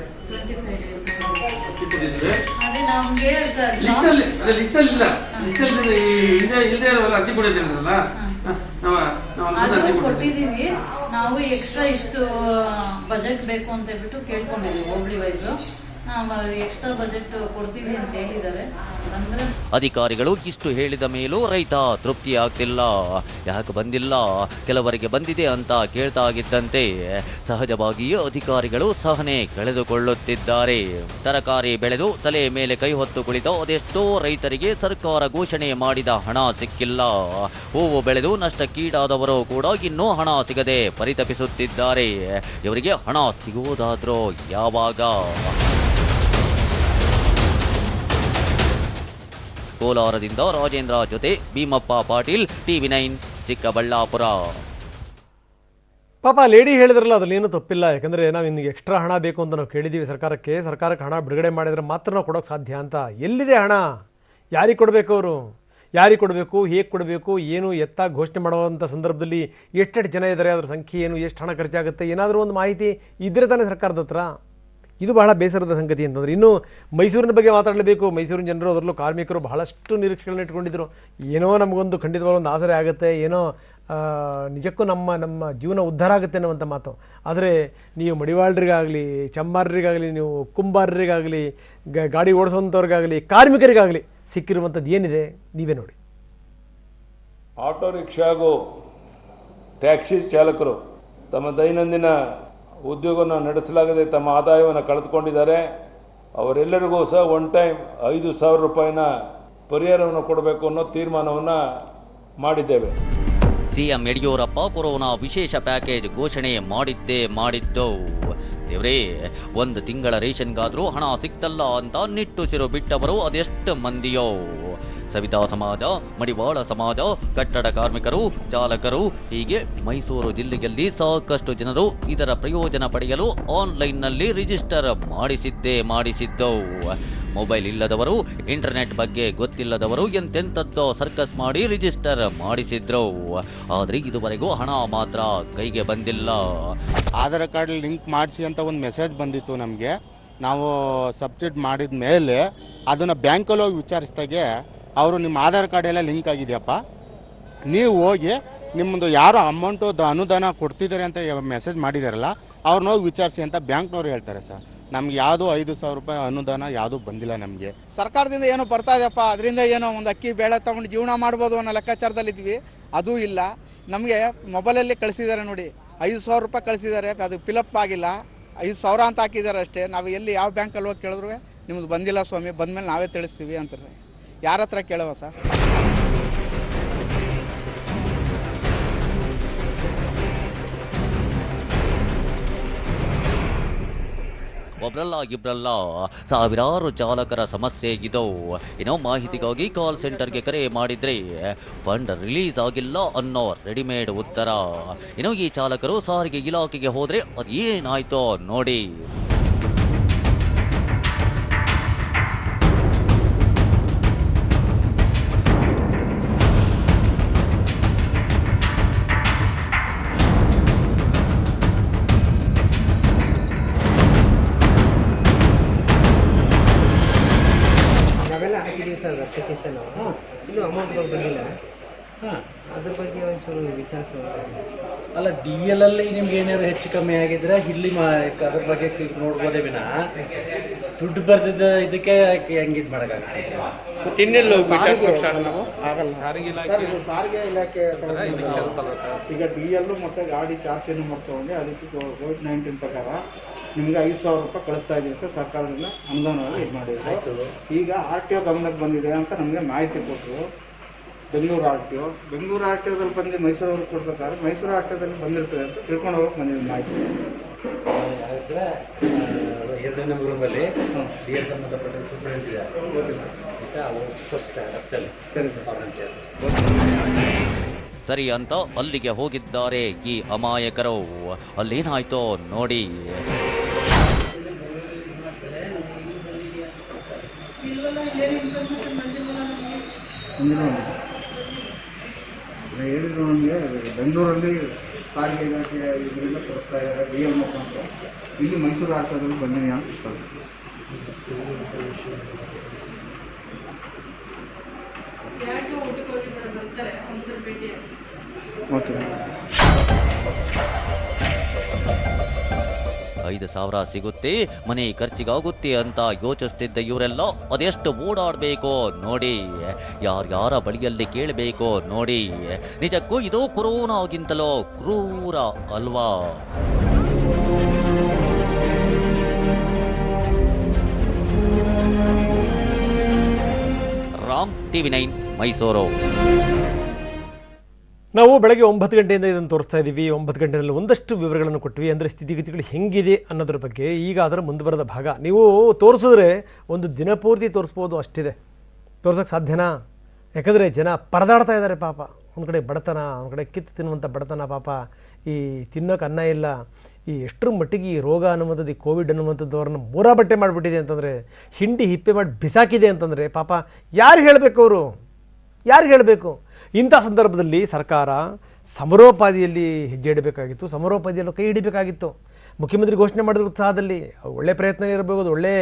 ಅದೇ ನಮ್ಗೆ ಸರ್
ಲಿಸ್ಟ್ ಅಲ್ಲಿ ಅದೇ ಲಿಸ್ಟ್ ಅಲ್ಲಿ ಇಲ್ಲ. ಲಿಸ್ಟ್ ಅಲ್ಲಿ ಇಲ್ಲದೆ ಇಲ್ಲದೆ ಇರೋಲ್ಲ ಅರ್ಜಿ ಕೊಡಿದ್ದೀರಲ್ಲ ನಾವು
ಅದು
ಕೊಟ್ಟಿದ್ದೀವಿ.
ನಾವು ಎಕ್ಸ್ಟ್ರಾ ಇಷ್ಟು ಬಜೆಟ್ ಬೇಕು ಅಂತ ಹೇಳ್ಬಿಟ್ಟು ಕೇಳ್ಕೊಂಡಿದ್ದೀವಿ ಹೋಬ್ಳಿ ವೈಸು
ಅಧಿಕಾರಿಗಳು ಇಷ್ಟು ಹೇಳಿದ ಮೇಲೂ ರೈತ ತೃಪ್ತಿ ಆಗ್ತಿಲ್ಲ. ಯಾಕೆ ಬಂದಿಲ್ಲ? ಕೆಲವರಿಗೆ ಬಂದಿದೆ ಅಂತ ಕೇಳ್ತಾ ಇದ್ದಂತೆ ಸಹಜವಾಗಿಯೇ ಅಧಿಕಾರಿಗಳು ಸಹನೆ ಕಳೆದುಕೊಳ್ಳುತ್ತಿದ್ದಾರೆ. ತರಕಾರಿ ಬೆಳೆದು ತಲೆ ಮೇಲೆ ಕೈ ಹೊತ್ತು ಕುಳಿತ ಅದೆಷ್ಟೋ ರೈತರಿಗೆ ಸರ್ಕಾರ ಘೋಷಣೆ ಮಾಡಿದ ಹಣ ಸಿಕ್ಕಿಲ್ಲ. ಹೂವು ಬೆಳೆದು ನಷ್ಟಕ್ಕೀಡಾದವರು ಕೂಡ ಇನ್ನೂ ಹಣ ಸಿಗದೆ ಪರಿತಪಿಸುತ್ತಿದ್ದಾರೆ. ಇವರಿಗೆ ಹಣ ಸಿಗುವುದಾದ್ರೂ ಯಾವಾಗ? ಕೋಲಾರದಿಂದ ರಾಜೇಂದ್ರ ಜೊತೆ ಭೀಮಪ್ಪ ಪಾಟೀಲ್, ಟಿವಿ ನೈನ್, ಚಿಕ್ಕಬಳ್ಳಾಪುರ.
ಪಾಪ ಲೇಡಿ ಹೇಳಿದ್ರಲ್ಲ, ಅದ್ರಲ್ಲಿ ಏನೂ ತಪ್ಪಿಲ್ಲ. ಯಾಕಂದರೆ ನಾವು ನಿಮಗೆ ಎಕ್ಸ್ಟ್ರಾ ಹಣ ಬೇಕು ಅಂತ ನಾವು ಕೇಳಿದ್ದೀವಿ ಸರ್ಕಾರಕ್ಕೆ. ಸರ್ಕಾರಕ್ಕೆ ಹಣ ಬಿಡುಗಡೆ ಮಾಡಿದರೆ ಮಾತ್ರ ನಾವು ಕೊಡೋಕ್ಕೆ ಸಾಧ್ಯ ಅಂತ. ಎಲ್ಲಿದೆ ಹಣ? ಯಾರಿಗೆ ಕೊಡಬೇಕು ಅವರು? ಯಾರಿಗೆ ಕೊಡಬೇಕು? ಹೇಗೆ ಕೊಡಬೇಕು? ಏನು ಎತ್ತ ಘೋಷಣೆ ಮಾಡುವಂಥ ಸಂದರ್ಭದಲ್ಲಿ ಎಷ್ಟೆಷ್ಟು ಜನ ಇದ್ದಾರೆ ಅದರ ಸಂಖ್ಯೆ ಏನು? ಎಷ್ಟು ಹಣ ಖರ್ಚಾಗುತ್ತೆ? ಏನಾದರೂ ಒಂದು ಮಾಹಿತಿ ಇದ್ದರೆ ತಾನೇ ಸರ್ಕಾರದ ಹತ್ರ. ಇದು ಬಹಳ ಬೇಸರದ ಸಂಗತಿ ಅಂತಂದ್ರೆ ಇನ್ನು ಮೈಸೂರಿನ ಬಗ್ಗೆ ಮಾತಾಡಲೇಬೇಕು. ಮೈಸೂರಿನ ಜನರು ಅದರಲ್ಲೂ ಕಾರ್ಮಿಕರು ಬಹಳಷ್ಟು ನಿರೀಕ್ಷೆಗಳನ್ನ ಇಟ್ಕೊಂಡಿದ್ರು. ಏನೋ ನಮಗೊಂದು ಖಂಡಿತವಾಗ್ಲೂ ಒಂದು ಆಸರೆ ಆಗುತ್ತೆ, ಏನೋ ನಿಜಕ್ಕೂ ನಮ್ಮ ನಮ್ಮ ಜೀವನ ಉದ್ಧಾರ ಆಗುತ್ತೆ ಅನ್ನುವಂಥ ಮಾತು. ಆದರೆ ನೀವು ಮಡಿವಾಳರಿಗಾಗಲಿ, ಚಮ್ಮಾರರಿಗಾಗಲಿ, ನೀವು ಕುಂಬಾರರಿಗಾಗಲಿ ಗಾಡಿ ಓಡಿಸುವಂಥವ್ರಿಗಾಗಲಿ ಕಾರ್ಮಿಕರಿಗಾಗಲಿ ಸಿಕ್ಕಿರುವಂಥದ್ದು ಏನಿದೆ, ನೀವೇ ನೋಡಿ.
ಆಟೋ ರಿಕ್ಷಾಗೂ ಟ್ಯಾಕ್ಸಿ ಚಾಲಕರು ತಮ್ಮ ದೈನಂದಿನ ಉದ್ಯೋಗವನ್ನು ನಡೆಸಲಾಗದೆ ತಮ್ಮ ಆದಾಯವನ್ನು ಕಳೆದುಕೊಂಡಿದ್ದಾರೆ. ಅವರೆಲ್ಲರಿಗೂ ಸಹ ಒನ್ ಟೈಮ್ ಐದು ಸಾವಿರ ರೂಪಾಯಿನ ಪರಿಹಾರವನ್ನು ಕೊಡಬೇಕು ಅನ್ನೋ ತೀರ್ಮಾನವನ್ನು ಮಾಡಿದ್ದೇವೆ.
ಸಿಎಂ ಯಡಿಯೂರಪ್ಪ ಕೊರೋನಾ ವಿಶೇಷ ಪ್ಯಾಕೇಜ್ ಘೋಷಣೆ ಮಾಡಿದ್ದೇ ಮಾಡಿದ್ದು? ದೇವರೇ, ಒಂದು ತಿಂಗಳ ರೇಷನ್ಗಾದರೂ ಹಣ ಸಿಕ್ತಲ್ಲ ಅಂತ ನಿಟ್ಟುಸಿರು ಬಿಟ್ಟವರು ಅದೆಷ್ಟು ಮಂದಿಯೋ? ಸವಿತಾ ಸಮಾಜ, ಮಡಿವಾಳ ಸಮಾಜ, ಕಟ್ಟಡ ಕಾರ್ಮಿಕರು, ಚಾಲಕರು, ಹೀಗೆ ಮೈಸೂರು ಜಿಲ್ಲೆಯಲ್ಲಿ ಸಾಕಷ್ಟು ಜನರು ಇದರ ಪ್ರಯೋಜನ ಪಡೆಯಲು ಆನ್ಲೈನ್ನಲ್ಲಿ ರಿಜಿಸ್ಟರ್ ಮಾಡಿಸಿದ್ದೇ ಮಾಡಿಸಿದ್ದವು. ಮೊಬೈಲ್ ಇಲ್ಲದವರು, ಇಂಟರ್ನೆಟ್ ಬಗ್ಗೆ ಗೊತ್ತಿಲ್ಲದವರು ಎಂತೆಂಥದ್ದೋ ಸರ್ಕಸ್ ಮಾಡಿ ರಿಜಿಸ್ಟರ್ ಮಾಡಿಸಿದ್ರು. ಆದರೆ ಇದುವರೆಗೂ ಹಣ ಮಾತ್ರ ಕೈಗೆ ಬಂದಿಲ್ಲ.
ಆಧಾರ್ ಕಾರ್ಡ್ ಲಿಂಕ್ ಮಾಡಿಸಿ ಅಂತ ಒಂದು ಮೆಸೇಜ್ ಬಂದಿತ್ತು ನಮಗೆ. ನಾವು ಸಬ್ಮಿಟ್ ಮಾಡಿದ ಮೇಲೆ ಅದನ್ನು ಬ್ಯಾಂಕಲ್ಲಿ ಹೋಗಿ ವಿಚಾರಿಸಿದಾಗೆ ಅವರು ನಿಮ್ಮ ಆಧಾರ್ ಕಾರ್ಡ್ ಎಲ್ಲ ಲಿಂಕ್ ಆಗಿದೆಯಪ್ಪ. ನೀವು ಹೋಗಿ ನಿಮ್ಮದು ಯಾರು ಅಮೌಂಟು ದ ಅನುದಾನ ಕೊಡ್ತಿದ್ದಾರೆ ಅಂತ ಮೆಸೇಜ್ ಮಾಡಿದಾರಲ್ಲ, ಅವ್ರನ್ನ ಹೋಗಿ ವಿಚಾರಿಸಿ ಅಂತ ಬ್ಯಾಂಕ್ನವ್ರು ಹೇಳ್ತಾರೆ ಸರ್. ನಮ್ಗೆ ಯಾವುದು ಐದು ಸಾವಿರ ರೂಪಾಯಿ ಅನುದಾನ ಯಾವುದೂ ಬಂದಿಲ್ಲ ನಮಗೆ.
ಸರ್ಕಾರದಿಂದ ಏನೋ ಬರ್ತಾ ಇದೆಯಪ್ಪ, ಅದರಿಂದ ಏನೋ ಒಂದು ಅಕ್ಕಿ ಬೇಳೆ ತೊಗೊಂಡು ಜೀವನ ಮಾಡ್ಬೋದು ಅನ್ನೋ ಲೆಕ್ಕಾಚಾರದಲ್ಲಿದ್ವಿ. ಅದೂ ಇಲ್ಲ. ನಮಗೆ ಮೊಬೈಲಲ್ಲಿ ಕಳಿಸಿದ್ದಾರೆ ನೋಡಿ, ಐದು ಸಾವಿರ ರೂಪಾಯಿ ಕಳಿಸಿದ್ದಾರೆ ಅದು ಫಿಲಪ್ ಆಗಿಲ್ಲ. ಐದು ಸಾವಿರ ಅಂತ ಹಾಕಿದ್ದಾರೆ ಅಷ್ಟೇ. ನಾವು ಎಲ್ಲಿ ಯಾವ ಬ್ಯಾಂಕಲ್ಲಿ ಹೋಗಿ ಕೇಳಿದ್ರು ನಿಮ್ದು ಬಂದಿಲ್ಲ ಸ್ವಾಮಿ, ಬಂದಮೇಲೆ ನಾವೇ ತಿಳಿಸ್ತೀವಿ ಅಂತಾರೆ. ಯಾರ ಹತ್ರ ಕೇಳವ ಸರ್?
ಒಬ್ರಲ್ಲ ಇಬ್ರಲ್ಲ ಸಾವಿರಾರು ಚಾಲಕರ ಸಮಸ್ಯೆ ಇದು. ಏನೋ ಮಾಹಿತಿಗಾಗಿ ಕಾಲ್ ಸೆಂಟರ್ಗೆ ಕರೆ ಮಾಡಿದ್ರೆ ಫಂಡ್ ರಿಲೀಸ್ ಆಗಿಲ್ಲ ಅನ್ನೋ ರೆಡಿಮೇಡ್ ಉತ್ತರ. ಏನೋ ಈ ಚಾಲಕರು ಸಾರಿಗೆ ಇಲಾಖೆಗೆ ಹೋದ್ರೆ ಅದೇನಾಯ್ತೋ ನೋಡಿ.
ವಿಚಾರಿಸೋದು
ಅಲ್ಲ ಡಿ ಎಲ್ ಅಲ್ಲಿ ನಿಮ್ಗೆ ಏನಾದ್ರು ಹೆಚ್ಚು ಕಮ್ಮಿ ಆಗಿದ್ರೆ ಇಲ್ಲಿ ಮಾ ಅದ್ರ ಬಗ್ಗೆ ನೋಡ್ಬೋದೇ ವಿನ. ದುಡ್ಡು ಬರ್ದಿದ್ದ ಇದಕ್ಕೆ ಹೆಂಗೆ ಇದು ಮಾಡೋಕ್ಕಾಗುತ್ತೆ?
ಆಗಲ್ಲ. ಸರ್ ಇದು ಸಾರಿಗೆ ಇಲಾಖೆ ಈಗ ಡಿ ಎಲ್ಲು ಮತ್ತೆ ಗಾಡಿ ಚಾರ್ಜನ್ನು ಮಾಡ್ಕೊಂಡೆ ಅದಕ್ಕೆ ಕೋವಿಡ್ ನೈನ್ಟೀನ್ ಪ್ರಕಾರ ನಿಮ್ಗೆ ಐದು ಸಾವಿರ ರೂಪಾಯಿ ಕಳಿಸ್ತಾ ಇದ್ದೀವಿ ಅಂತ ಸರ್ಕಾರದಿಂದ ಅನುದಾನವಾಗಿ ಇದು ಮಾಡಿದ್ರು. ಈಗ ಆರ್ ಟಿ ಒ ಗಮನಕ್ಕೆ ಬಂದಿದೆ ಅಂತ ನಮಗೆ ಮಾಹಿತಿ ಕೊಟ್ಟರು Bengaluru R T O Bengaluru R T ಒದಲ್ಲಿ ಬಂದು ಮೈಸೂರವ್ರಿಗೆ ಕೊಡ್ಬೇಕಾದ್ರೆ ಮೈಸೂರು ಆರ್ ಟಿ ಒದಲ್ಲಿ ಬಂದಿರ್ತದೆ ಅಂತ ತಿಳ್ಕೊಂಡು ಹೋಗಕ್ಕೆ ಬಂದಿದ್ದು ಮಾಹಿತಿ
ಎರಡನೇ ರೂಮಲ್ಲಿ ಸಂಬಂಧಪಟ್ಟ ಸೂಪರಿಂಟ್ ಇದೆ. ಆಯ್ತಾ ಅವ್ರು ಫಸ್ಟ್ ರಕ್ತಲ್ಲಿ
ಸರಿ.
ಅವ್ರನ್ನ
ಅಂತ ಅಲ್ಲಿಗೆ ಹೋಗಿದ್ದಾರೆ ಈ ಅಮಾಯಕರು. ಅಲ್ಲೇನಾಯ್ತೋ ನೋಡಿ.
ಹೇಳಿದ್ರು ನಮಗೆ ಬೆಂಗಳೂರಲ್ಲಿ ಸಾರಿಗೆ ಇಲಾಖೆ ಇದರಿಂದ ತೋರಿಸ್ತಾ ಇದ್ದಾರೆ ಡಿ ಎಲ್ ಮುಖಾಂತರ ಇಲ್ಲಿ ಮೈಸೂರು ಆಸ್ಪತ್ರೆಗೆ ಬಂದಿನಿ ಅಂತ ಇಷ್ಟ ಓಕೆ.
ಐದು ಸಾವಿರ ಸಿಗುತ್ತೆ, ಮನೆ ಖರ್ಚಿಗಾಗುತ್ತೆ ಅಂತ ಯೋಚಿಸ್ತಿದ್ದ ಇವರೆಲ್ಲ ಅದೆಷ್ಟು ಓಡಾಡಬೇಕೋ ನೋಡಿ. ಯಾರ್ಯಾರ ಬಳಿಯಲ್ಲಿ ಕೇಳಬೇಕೋ ನೋಡಿ. ನಿಜಕ್ಕೂ ಇದು ಕೊರೋನಾಗಿಂತಲೋ ಕ್ರೂರ ಅಲ್ವಾ? Ram TV nine Mysuru.
ನಾವು ಬೆಳಗ್ಗೆ ಒಂಬತ್ತು ಗಂಟೆಯಿಂದ ಇದನ್ನು ತೋರಿಸ್ತಾ ಇದ್ದೀವಿ ಒಂಬತ್ತು ಗಂಟೆಯಲ್ಲಿ ಒಂದಷ್ಟು ವಿವರಗಳನ್ನು ಕೊಟ್ವಿ. ಅಂದರೆ ಸ್ಥಿತಿಗತಿಗಳು ಹೆಂಗಿದೆ ಅನ್ನೋದ್ರ ಬಗ್ಗೆ ಈಗ ಅದರ ಮುಂದುವರೆದ ಭಾಗ. ನೀವು ತೋರಿಸಿದ್ರೆ ಒಂದು ದಿನಪೂರ್ತಿ ತೋರಿಸ್ಬೋದು ಅಷ್ಟಿದೆ. ತೋರ್ಸೋಕ್ಕೆ ಸಾಧ್ಯನಾ? ಯಾಕಂದರೆ ಜನ ಪರದಾಡ್ತಾ ಇದ್ದಾರೆ ಪಾಪ. ಒಂದು ಕಡೆ ಬಡತನ, ಒಂದು ಕಡೆ ಕಿತ್ತು ತಿನ್ನುವಂಥ ಬಡತನ ಪಾಪ. ಈ ತಿನ್ನೋಕೆ ಅನ್ನ ಇಲ್ಲ. ಈ ಎಷ್ಟರ ಮಟ್ಟಿಗೆ ಈ ರೋಗ ಅನ್ನುವಂಥದ್ದು, ಈ ಕೋವಿಡ್ ಅನ್ನುವಂಥದ್ದು ಅವ್ರನ್ನ ಮೂರ ಬಟ್ಟೆ ಮಾಡಿಬಿಟ್ಟಿದೆ ಅಂತಂದರೆ, ಹಿಂಡಿ ಹಿಪ್ಪೆ ಮಾಡಿ ಬಿಸಾಕಿದೆ ಅಂತಂದರೆ ಪಾಪ ಯಾರು ಹೇಳಬೇಕು ಅವರು? ಯಾರು ಹೇಳಬೇಕು? ಇಂಥ ಸಂದರ್ಭದಲ್ಲಿ ಸರ್ಕಾರ ಸಮರೋಪಾದಿಯಲ್ಲಿ ಹೆಜ್ಜೆ ಇಡಬೇಕಾಗಿತ್ತು, ಸಮರೋಪಾದಿಯಲ್ಲಿ ಕೈ ಹಿಡಿಬೇಕಾಗಿತ್ತು. ಮುಖ್ಯಮಂತ್ರಿ ಘೋಷಣೆ ಮಾಡಿದ ಉತ್ಸಾಹದಲ್ಲಿ ಒಳ್ಳೆ ಪ್ರಯತ್ನ ಇರಬಹುದು, ಒಳ್ಳೆ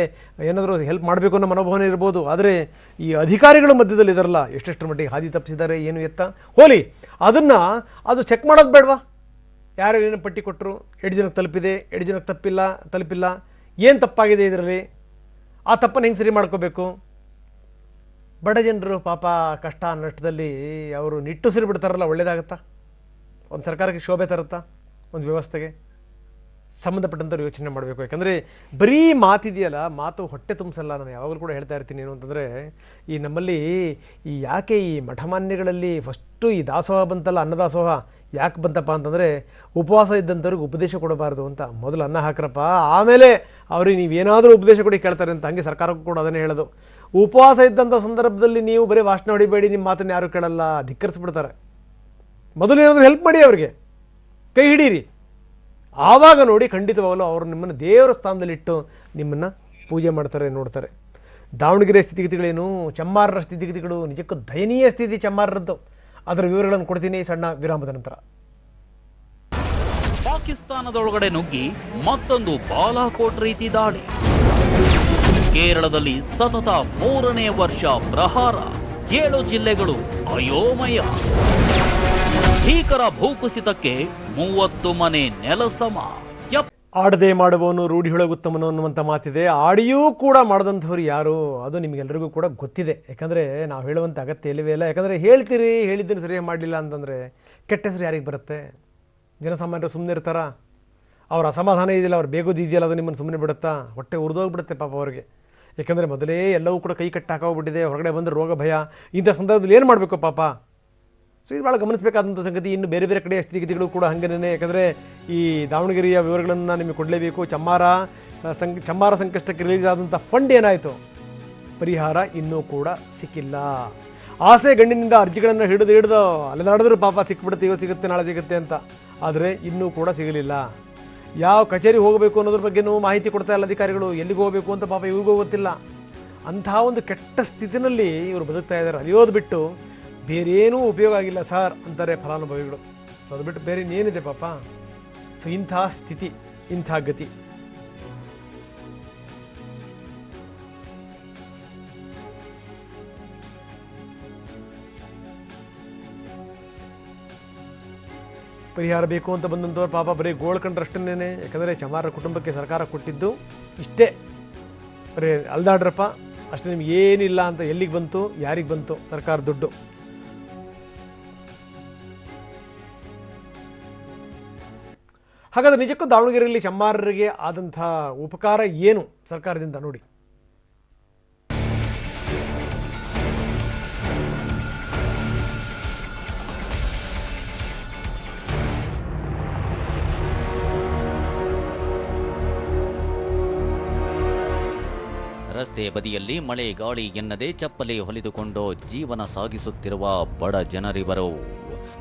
ಏನಾದರೂ ಹೆಲ್ಪ್ ಮಾಡಬೇಕು ಅನ್ನೋ ಮನೋಭಾವನೆ ಇರ್ಬೋದು ಆದರೆ ಈ ಅಧಿಕಾರಿಗಳ ಮಧ್ಯದಲ್ಲಿ ಇದರಲ್ಲ ಎಷ್ಟೆಷ್ಟು ಮಟ್ಟಿಗೆ ಹಾದಿ ತಪ್ಪಿಸಿದ್ದಾರೆ, ಏನು ಎತ್ತ? ಹೋಲಿ, ಅದನ್ನು ಅದು ಚೆಕ್ ಮಾಡೋದು ಬೇಡವಾ? ಯಾರು ಏನು ಪಟ್ಟಿ ಕೊಟ್ಟರು ಎಡ್ ಜನಕ್ಕೆ ತಲುಪಿದೆ, ಎಡ್ ಜನಕ್ಕೆ ತಪ್ಪಿಲ್ಲ, ತಲುಪಿಲ್ಲ. ಏನು ತಪ್ಪಾಗಿದೆ ಇದರಲ್ಲಿ? ಆ ತಪ್ಪನ್ನು ಹೆಂಗೆ ಸರಿ ಮಾಡ್ಕೋಬೇಕು? ಬಡ ಜನರು ಪಾಪ ಕಷ್ಟ ನಷ್ಟದಲ್ಲಿ ಅವರು ನಿಟ್ಟುಸಿರು ಬಿಡ್ತಾರಲ್ಲ, ಒಳ್ಳೇದಾಗತ್ತಾ? ಒಂದು ಸರ್ಕಾರಕ್ಕೆ ಶೋಭೆ ತರುತ್ತಾ? ಒಂದು ವ್ಯವಸ್ಥೆಗೆ? ಸಂಬಂಧಪಟ್ಟಂಥವ್ರು ಯೋಚನೆ ಮಾಡಬೇಕು. ಯಾಕಂದರೆ ಬರೀ ಮಾತಿದೆಯಲ್ಲ, ಮಾತು ಹೊಟ್ಟೆ ತುಂಬಿಸಲ್ಲ. ನಾನು ಯಾವಾಗಲೂ ಕೂಡ ಹೇಳ್ತಾ ಇರ್ತೀನಿ ಏನು ಅಂತಂದರೆ, ಈ ನಮ್ಮಲ್ಲಿ ಈ ಯಾಕೆ ಈ ಮಠಮಾನ್ಯಗಳಲ್ಲಿ ಫಸ್ಟು ಈ ದಾಸೋಹ ಬಂತಲ್ಲ, ಅನ್ನದಾಸೋಹ, ಯಾಕೆ ಬಂತಪ್ಪ ಅಂತಂದರೆ, ಉಪವಾಸ ಇದ್ದಂಥವ್ರಿಗೆ ಉಪದೇಶ ಕೊಡಬಾರ್ದು ಅಂತ ಮೊದಲು ಅನ್ನ ಹಾಕ್ರಪ್ಪ. ಆಮೇಲೆ ಅವ್ರಿಗೆ ನೀವೇನಾದರೂ ಉಪದೇಶ ಕೊಡಿ ಕೇಳ್ತಾರೆ ಅಂತ ಹಂಗೆ ಸರ್ಕಾರಕ್ಕೂ ಕೂಡ ಅದನ್ನೇ ಹೇಳೋದು. ಉಪವಾಸ ಇದ್ದಂಥ ಸಂದರ್ಭದಲ್ಲಿ ನೀವು ಬರೀ ಭಾಷಣ ಹೊಡಿಬೇಡಿ ನಿಮ್ಮ ಮಾತನ್ನು ಯಾರು ಕೇಳಲ್ಲ, ಧಿಕ್ಕರಿಸ್ಬಿಡ್ತಾರೆ. ಮೊದಲು ಏನಾದರೂ ಹೆಲ್ಪ್ ಮಾಡಿ ಅವರಿಗೆ. ಕೈ ಹಿಡೀರಿ. ಆವಾಗ ನೋಡಿ ಖಂಡಿತವಾಗಲೂ ಅವರು ನಿಮ್ಮನ್ನು ದೇವರ ಸ್ಥಾನದಲ್ಲಿಟ್ಟು ನಿಮ್ಮನ್ನು ಪೂಜೆ ಮಾಡ್ತಾರೆ, ನೋಡ್ತಾರೆ. ದಾವಣಗೆರೆ ಸ್ಥಿತಿಗತಿಗಳೇನು? ಚಮ್ಮಾರರ ಸ್ಥಿತಿಗತಿಗಳು, ನಿಜಕ್ಕೂ ದಯನೀಯ ಸ್ಥಿತಿ ಚಮ್ಮಾರರದ್ದು. ಅದರ ವಿವರಗಳನ್ನು ಕೊಡ್ತೀನಿ ಸಣ್ಣ ವಿರಾಮದ ನಂತರ.
ಪಾಕಿಸ್ತಾನದೊಳಗಡೆ ನುಗ್ಗಿ ಮತ್ತೊಂದು ಬಾಲಾಕೋಟ್ ರೀತಿ ದಾಳಿ. ಕೇರಳದಲ್ಲಿ ಸತತ ಮೂರನೇ ವರ್ಷ ಪ್ರಹಾರ. ಏಳು ಜಿಲ್ಲೆಗಳು ಅಯೋಮಯ. ಭೀಕರ ಭೂಕುಸಿತಕ್ಕೆ ಮೂವತ್ತು ಮನೆ ನೆಲಸಮ
ಆಡದೆ ಮಾಡುವವನು ರೂಢಿಯೊಳಗುತ್ತಮನು ಅನ್ನುವಂಥ ಮಾತಿದೆ. ಆಡಿಯೂ ಕೂಡ ಮಾಡದಂಥವ್ರು ಯಾರು? ಅದು ನಿಮಗೆಲ್ಲರಿಗೂ ಕೂಡ ಗೊತ್ತಿದೆ. ಯಾಕಂದರೆ ನಾವು ಹೇಳುವಂಥ ಅಗತ್ಯ ಇಲ್ಲವೇ ಇಲ್ಲ. ಯಾಕಂದರೆ ಹೇಳ್ತೀರಿ, ಹೇಳಿದ್ದನ್ನು ಸರಿಯಾಗಿ ಮಾಡಲಿಲ್ಲ ಅಂತಂದರೆ ಕೆಟ್ಟ ಹೆಸರು ಯಾರಿಗೆ ಬರುತ್ತೆ? ಜನಸಾಮಾನ್ಯರು ಸುಮ್ಮನೆ ಇರ್ತಾರ? ಅವ್ರ ಅಸಮಾಧಾನ ಇದೆಯಲ್ಲ, ಅವ್ರು ಬೇಗೋದು ಇದೆಯಲ್ಲ, ಅದು ನಿಮ್ಮನ್ನು ಸುಮ್ಮನೆ ಬಿಡುತ್ತಾ? ಹೊಟ್ಟೆ ಉರಿದೋಗ್ಬಿಡುತ್ತೆ ಪಾಪ ಅವ್ರಿಗೆ. ಯಾಕಂದರೆ ಮೊದಲೇ ಎಲ್ಲವೂ ಕೂಡ ಕೈ ಕಟ್ಟಾಕೋಗ್ಬಿಟ್ಟಿದೆ ಹೊರಗಡೆ ಬಂದರೆ ರೋಗ ಭಯ. ಇಂಥ ಸಂದರ್ಭದಲ್ಲಿ ಏನು ಮಾಡಬೇಕು ಪಾಪ? ಸೊ ಇದು ಭಾಳ ಗಮನಿಸಬೇಕಾದಂಥ ಸಂಗತಿ. ಇನ್ನು ಬೇರೆ ಬೇರೆ ಕಡೆ ಸ್ಥಿತಿಗತಿಗಳು ಕೂಡ ಹಾಗೇನೇ. ಯಾಕಂದರೆ ಈ ದಾವಣಗೆರೆಯ ವಿವರಗಳನ್ನು ನಿಮಗೆ ಕೊಡಲೇಬೇಕು. ಚಮ್ಮಾರ ಸಂಕ ಸಂಕ್ ಚಮ್ಮಾರ ಸಂಕಷ್ಟಕ್ಕೆ ರಿಲೀಸ್ ಆದಂಥ ಫಂಡ್ ಏನಾಯಿತು? ಪರಿಹಾರ ಇನ್ನೂ ಕೂಡ ಸಿಕ್ಕಿಲ್ಲ. ಆಸೆ ಗಣ್ಣಿನಿಂದ ಅರ್ಜಿಗಳನ್ನು ಹಿಡಿದು ಹಿಡಿದು ಅಲೆದಾಡಿದ್ರು ಪಾಪ ಸಿಕ್ಬಿಡುತ್ತೆ ಇವತ್ತು ಸಿಗುತ್ತೆ, ನಾಳೆ ಸಿಗುತ್ತೆ ಅಂತ. ಆದರೆ ಇನ್ನೂ ಕೂಡ ಸಿಗಲಿಲ್ಲ. ಯಾವ ಕಚೇರಿ ಹೋಗಬೇಕು ಅನ್ನೋದ್ರ ಬಗ್ಗೆನೂ ಮಾಹಿತಿ ಕೊಡ್ತಾ ಇಲ್ಲ ಅಧಿಕಾರಿಗಳು. ಎಲ್ಲಿಗೆ ಹೋಗಬೇಕು ಅಂತ ಪಾಪ ಇವ್ರಿಗೂ ಗೊತ್ತಿಲ್ಲ. ಅಂತಹ ಒಂದು ಕೆಟ್ಟ ಸ್ಥಿತಿನಲ್ಲಿ ಇವರು ಬದುಕ್ತಾ ಇದ್ದಾರೆ. ಅಲಿಯೋದು ಬಿಟ್ಟು ಬೇರೇನೂ ಉಪಯೋಗ ಆಗಿಲ್ಲ ಸರ್ ಅಂತಾರೆ ಫಲಾನುಭವಿಗಳು. ಅದು ಬಿಟ್ಟು ಬೇರೆ ಇನ್ನೇನಿದೆ ಪಾಪ? ಸೊ ಇಂಥ ಸ್ಥಿತಿ, ಇಂಥ ಗತಿ. ಪರಿಹಾರ ಬೇಕು ಅಂತ ಬಂದಂಥವ್ರು ಪಾಪ ಬರೀ ಗೋಳ್ ಕಂಡ್ರಷ್ಟನ್ನೇ ಯಾಕಂದರೆ ಚಮಾರ ಕುಟುಂಬಕ್ಕೆ ಸರ್ಕಾರ ಕೊಟ್ಟಿದ್ದು ಇಷ್ಟೇ. ಬರೀ ಅಲ್ದಾಡ್ರಪ್ಪ, ಅಷ್ಟೇ ನಿಮ್ಗೆ ಏನಿಲ್ಲ ಅಂತ ಎಲ್ಲಿಗೆ ಬಂತು, ಯಾರಿಗೆ ಬಂತು, ಸರ್ಕಾರ ದುಡ್ಡು. ಹಾಗಾದ್ರೆ ನಿಜಕ್ಕೂ ದಾವಣಗೆರೆಯಲ್ಲಿ ಚಮ್ಮಾರರಿಗೆ ಆದಂಥ ಉಪಕಾರ ಏನು ಸರ್ಕಾರದಿಂದ ನೋಡಿ.
ರಸ್ತೆ ಬದಿಯಲ್ಲಿ ಮಳೆ ಗಾಳಿ ಎನ್ನದೆ ಚಪ್ಪಲಿ ಹೊಲಿದುಕೊಂಡು ಜೀವನ ಸಾಗಿಸುತ್ತಿರುವ ಬಡ ಜನರಿವರು.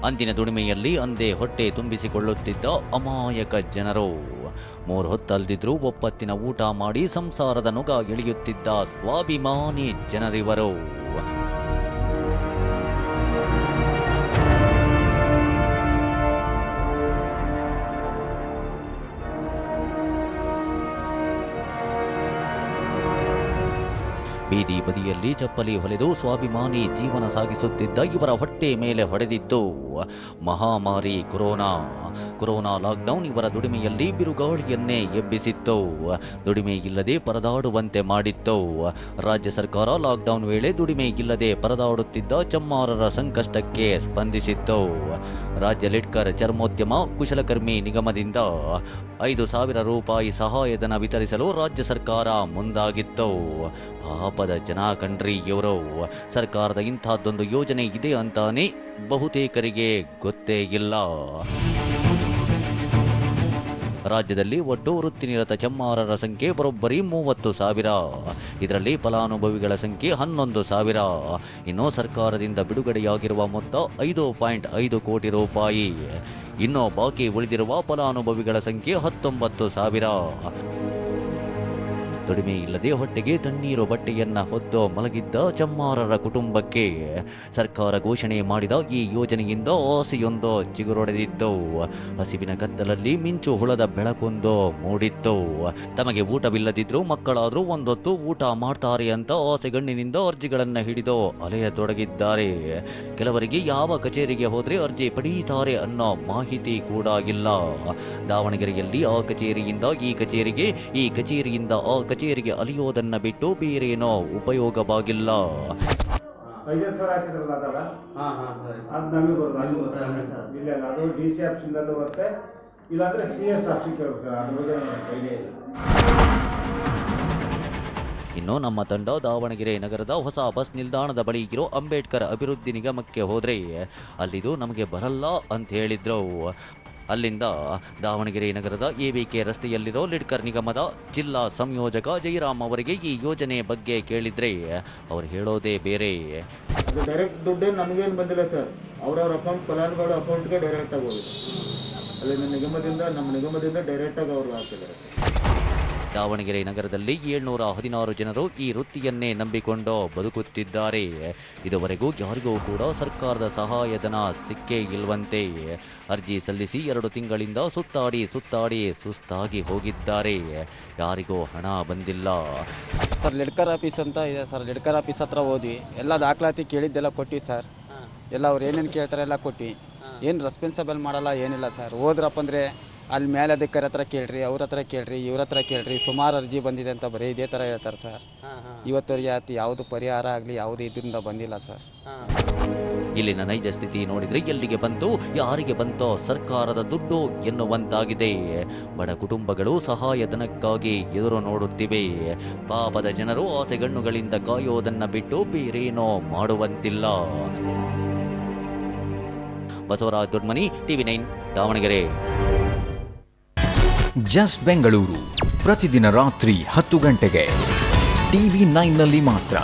ಅಂದಿನ ದುಡಿಮೆಯಲ್ಲಿ ಅಂದೇ ಹೊಟ್ಟೆ ತುಂಬಿಸಿಕೊಳ್ಳುತ್ತಿದ್ದ ಅಮಾಯಕ ಜನರು. ಮೂರು ಹೊತ್ತಲ್ದಿದ್ರೂ ಒಪ್ಪತ್ತಿನ ಊಟ ಮಾಡಿ ಸಂಸಾರದ ನುಗ ಇಳಿಯುತ್ತಿದ್ದ ಸ್ವಾಭಿಮಾನಿ ಜನರಿವರು. ಬೀದಿ ಬದಿಯಲ್ಲಿ ಚಪ್ಪಲಿ ಹೊಲೆದು ಸ್ವಾಭಿಮಾನಿ ಜೀವನ ಸಾಗಿಸುತ್ತಿದ್ದ ಇವರ ಹೊಟ್ಟೆ ಮೇಲೆ ಹೊಡೆದಿದ್ದು ಮಹಾಮಾರಿ ಕೊರೋನಾ. ಕೊರೋನಾ ಲಾಕ್ಡೌನ್ ಇವರ ದುಡಿಮೆಯಲ್ಲಿ ಬಿರುಗಾಳಿಯನ್ನೇ ಎಬ್ಬಿಸಿತ್ತು. ದುಡಿಮೆ ಇಲ್ಲದೆ ಪರದಾಡುವಂತೆ ಮಾಡಿತ್ತು. ರಾಜ್ಯ ಸರ್ಕಾರ ಲಾಕ್ಡೌನ್ ವೇಳೆ ದುಡಿಮೆ ಇಲ್ಲದೆ ಪರದಾಡುತ್ತಿದ್ದ ಚಮ್ಮಾರರ ಸಂಕಷ್ಟಕ್ಕೆ ಸ್ಪಂದಿಸಿತ್ತು. ರಾಜ್ಯ ಲಿಟ್ಕರ್ ಚರ್ಮೋದ್ಯಮ ಕುಶಲಕರ್ಮಿ ನಿಗಮದಿಂದ ಐದು ಸಾವಿರ ರೂಪಾಯಿ ಸಹಾಯಧನ ವಿತರಿಸಲು ರಾಜ್ಯ ಸರ್ಕಾರ ಮುಂದಾಗಿತ್ತು. ಪಾಪದ ಜನ ಕಣ್ರಿ ಇವರು. ಸರ್ಕಾರದ ಇಂಥದ್ದೊಂದು ಯೋಜನೆ ಇದೆ ಅಂತಾನೆ ಬಹುತೇಕರಿಗೆ ಗೊತ್ತೇ ಇಲ್ಲ. ರಾಜ್ಯದಲ್ಲಿ ಒಟ್ಟು ವೃತ್ತಿನಿರತ ಚಮ್ಮಾರರ ಸಂಖ್ಯೆ ಬರೋಬ್ಬರಿ ಮೂವತ್ತು ಸಾವಿರ. ಇದರಲ್ಲಿ ಫಲಾನುಭವಿಗಳ ಸಂಖ್ಯೆ ಹನ್ನೊಂದು ಸಾವಿರ. ಇನ್ನು ಸರ್ಕಾರದಿಂದ ಬಿಡುಗಡೆಯಾಗಿರುವ ಮೊತ್ತ ಐದು ಪಾಯಿಂಟ್ ಐದು ಕೋಟಿ ರೂಪಾಯಿ. ಇನ್ನು ಬಾಕಿ ಉಳಿದಿರುವ ಫಲಾನುಭವಿಗಳ ಸಂಖ್ಯೆ ಹತ್ತೊಂಬತ್ತು ಸಾವಿರ. ದುಡಿಮೆ ಇಲ್ಲದೆ ಹೊಟ್ಟೆಗೆ ತಣ್ಣೀರು ಬಟ್ಟೆಯನ್ನ ಹೊದ್ದು ಮಲಗಿದ್ದ ಚಮ್ಮಾರರ ಕುಟುಂಬಕ್ಕೆ ಸರ್ಕಾರ ಘೋಷಣೆ ಮಾಡಿದ ಈ ಯೋಜನೆಯಿಂದ ಆಸೆಯೊಂದು ಚಿಗುರೊಡೆದಿತ್ತು. ಹಸಿವಿನ ಕತ್ತಲಲ್ಲಿ ಮಿಂಚು ಹುಳದ ಬೆಳಕೊಂದು ಮೂಡಿತ್ತು. ತಮಗೆ ಊಟವಿಲ್ಲದಿದ್ರೂ ಮಕ್ಕಳಾದರೂ ಒಂದೊತ್ತು ಊಟ ಮಾಡ್ತಾರೆ ಅಂತ ಆಸೆಗಣ್ಣಿನಿಂದ ಅರ್ಜಿಗಳನ್ನ ಹಿಡಿದು ಅಲೆಯತೊಡಗಿದ್ದಾರೆ. ಕೆಲವರಿಗೆ ಯಾವ ಕಚೇರಿಗೆ ಹೋದರೆ ಅರ್ಜಿ ಪಡೀತಾರೆ ಅನ್ನೋ ಮಾಹಿತಿ ಕೂಡ ಇಲ್ಲ. ದಾವಣಗೆರೆಯಲ್ಲಿ ಆ ಕಚೇರಿಯಿಂದ ಈ ಕಚೇರಿಗೆ, ಈ ಕಚೇರಿಯಿಂದ ಆ ಕಚೇರಿಗೆ ಅಲಿಯೋದನ್ನ ಬಿಟ್ಟು ಬೇರೇನೋ ಉಪಯೋಗವಾಗಿಲ್ಲ.
ಇಲ್ಲಾಂದ್ರೆ ಸಿ ಎಸ್
ಇನ್ನು ನಮ್ಮ ತಂಡ ದಾವಣಗೆರೆ ನಗರದ ಹೊಸ ಬಸ್ ನಿಲ್ದಾಣದ ಬಳಿ ಇರೋ ಅಂಬೇಡ್ಕರ್ ಅಭಿವೃದ್ಧಿ ನಿಗಮಕ್ಕೆ ಹೋದ್ರೆ ಅಲ್ಲಿದು ನಮಗೆ ಬರಲ್ಲ ಅಂತ ಹೇಳಿದ್ರು. ಅಲ್ಲಿಂದ ದಾವಣಗೆರೆ ನಗರದ ಎವಿಕೆ ರಸ್ತೆಯಲ್ಲಿರೋ ಲಿಡ್ಕರ್ ನಿಗಮದ ಜಿಲ್ಲಾ ಸಂಯೋಜಕ ಜಯರಾಮ್ ಅವರಿಗೆ ಈ ಯೋಜನೆ ಬಗ್ಗೆ ಕೇಳಿದ್ರೆ ಅವ್ರು ಹೇಳೋದೇ ಬೇರೆ.
ಡೈರೆಕ್ಟ್ ದುಡ್ಡು ನಮಗೇನು ಬಂದಿಲ್ಲ ಸರ್ ಅವ್ರವ್ರ ಅಕೌಂಟ್ ಫಲಾನುಗಳ ಅಕೌಂಟ್ಗೆ ಡೈರೆಕ್ಟ್ ಆಗೋದು ಅಲ್ಲಿ ನಿಗಮದಿಂದ, ನಮ್ಮ ನಿಗಮದಿಂದ ಡೈರೆಕ್ಟಾಗಿ ಅವ್ರು ಹಾಕಿದ್ದಾರೆ.
ದಾವಣಗೆರೆ ನಗರದಲ್ಲಿ ಏಳ್ನೂರ ಹದಿನಾರು ಜನರು ಈ ವೃತ್ತಿಯನ್ನೇ ನಂಬಿಕೊಂಡು ಬದುಕುತ್ತಿದ್ದಾರೆ. ಇದುವರೆಗೂ ಯಾರಿಗೂ ಕೂಡ ಸರ್ಕಾರದ ಸಹಾಯಧನ ಸಿಕ್ಕೇ ಇಲ್ವಂತೆ ಅರ್ಜಿ ಸಲ್ಲಿಸಿ ಎರಡು ತಿಂಗಳಿಂದ ಸುತ್ತಾಡಿ ಸುತ್ತಾಡಿ ಸುಸ್ತಾಗಿ ಹೋಗಿದ್ದಾರೆ. ಯಾರಿಗೂ ಹಣ ಬಂದಿಲ್ಲ.
ಸರ್ ಲೆಡ್ಕರ್ ಆಫೀಸ್ ಅಂತ ಇದೆ ಸರ್. ಲೆಡ್ಕರ್ ಆಫೀಸ್ ಹತ್ರ ಹೋದ್ವಿ. ಎಲ್ಲ ದಾಖಲಾತಿ ಕೇಳಿದ್ದೆಲ್ಲ ಕೊಟ್ವಿ ಸರ್. ಎಲ್ಲ ಅವ್ರು ಏನೇನು ಕೇಳ್ತಾರೆ ಎಲ್ಲ ಕೊಟ್ವಿ. ಏನು ರೆಸ್ಪಾನ್ಸಿಬಲ್ ಮಾಡಲ್ಲ ಏನಿಲ್ಲ ಸರ್. ಹೋದ್ರಪ್ಪ ಅಂದರೆ ಅಲ್ಲಿ ಮೇಲಧಿಕಾರಿ ಹತ್ರ ಕೇಳ್ರಿ ಅವ್ರ ಹತ್ರ ಕೇಳ್ರಿ ಇವ್ರ ಹತ್ರ ಕೇಳ್ರಿ ಸುಮಾರು ಅರ್ಜಿ ಬಂದಿದೆ ಅಂತ ಬರೀ ಇದೇ ಥರ ಹೇಳ್ತಾರೆ ಸರ್. ಇವತ್ತವರೆಗೆ ಆಯ್ತು ಯಾವುದು ಪರಿಹಾರ ಆಗಲಿ ಯಾವುದು ಇದರಿಂದ ಬಂದಿಲ್ಲ ಸರ್.
ಇಲ್ಲಿನ ನೈಜ ಸ್ಥಿತಿ ನೋಡಿದ್ರೆ ಎಲ್ಲಿಗೆ ಬಂತು ಯಾರಿಗೆ ಬಂತೋ ಸರ್ಕಾರದ ದುಡ್ಡು ಎನ್ನುವಂತಾಗಿದೆ. ಬಡ ಕುಟುಂಬಗಳು ಸಹಾಯಧನಕ್ಕಾಗಿ ಎದುರು ನೋಡುತ್ತಿವೆ. ಪಾಪದ ಜನರು ಆಸೆಗಣ್ಣುಗಳಿಂದ ಕಾಯೋದನ್ನ ಬಿಟ್ಟು ಬೇರೇನೋ ಮಾಡುವಂತಿಲ್ಲ. Basavaraj Dodmani TV nine Davanagere.
Just Bengaluru. ಪ್ರತಿದಿನ ರಾತ್ರಿ ಹತ್ತು ಗಂಟೆಗೆ. ಟಿವಿ ನೈನ್ನಲ್ಲಿ ಮಾತ್ರ.